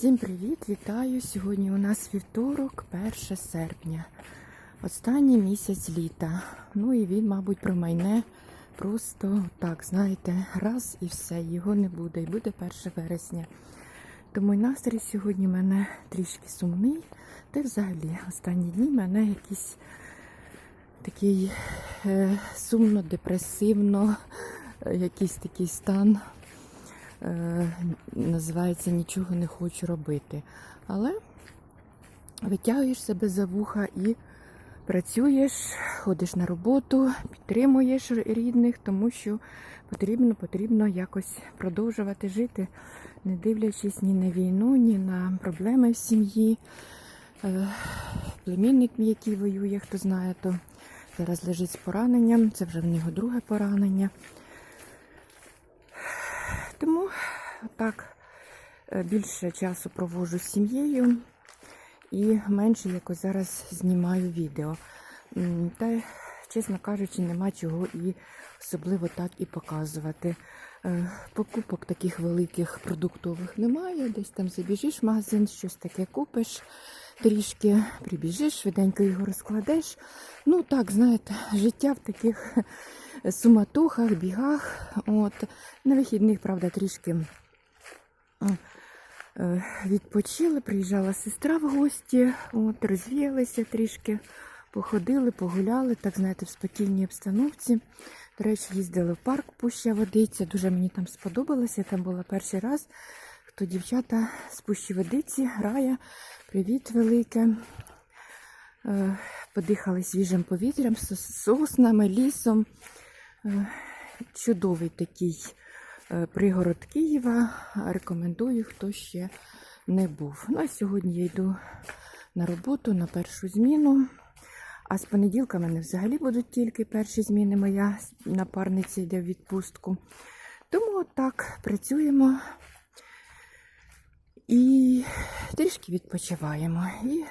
Всім привіт! Вітаю! Сьогодні у нас вівторок, 1 серпня. Останній місяць літа. Ну і він, мабуть, промайне просто так, знаєте, раз і все, його не буде. І буде 1 вересня. Тому настрій сьогодні в мене трішки сумний. Та взагалі останні дні в мене якийсь такий е, сумно, депресивно, е, якийсь такий стан називається Нічого не хочу робити. Але витягуєш себе за вуха і працюєш, ходиш на роботу, підтримуєш рідних, тому що потрібно, потрібно якось продовжувати жити, не дивлячись ні на війну, ні на проблеми в сім'ї. Е, Племінник, який воює, хто знає, то зараз лежить з пораненням. Це вже в нього друге поранення. Так е, більше часу проводжу з сім'єю і менше якось зараз знімаю відео. Та, чесно кажучи, нема чого і особливо так і показувати. Е, Покупок таких великих продуктових немає. Десь там забіжиш в магазин, щось таке купиш, трішки прибіжиш, швиденько його розкладеш. Ну так, знаєте, життя в таких суматохах, бігах. От. На вихідних, правда, трішки е, відпочили. Приїжджала сестра в гості, от, розвіялися трішки, походили, погуляли, так знаєте, в спокійній обстановці. До речі, їздили в парк Пуща Водиця. Дуже мені там сподобалося. Там була перший раз. Хто дівчата з Пущі Водиці, Рая, привіт велике. Е, Подихали свіжим повітрям, сос- соснами, лісом. Е, Чудовий такий е, пригород Києва. Рекомендую, хто ще не був. Ну а сьогодні я йду на роботу на першу зміну. А з понеділка в мене взагалі будуть тільки перші зміни. Моя напарниця йде в відпустку. Тому так працюємо і трішки відпочиваємо. І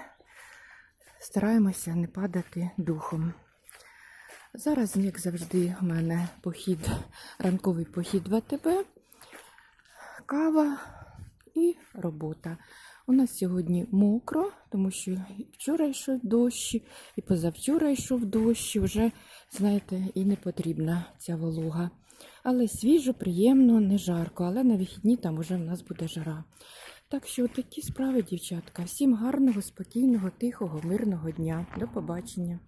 стараємося не падати духом. Зараз, як завжди, у мене похід, ранковий похід в АТБ, кава і робота. У нас сьогодні мокро, тому що вчора йшов дощ, і позавчора йшов дощ, вже, знаєте, і не потрібна ця волога. Але свіжо, приємно, не жарко, але на вихідні там уже в нас буде жара. Так що такі справи, дівчатка. Всім гарного, спокійного, тихого, мирного дня. До побачення.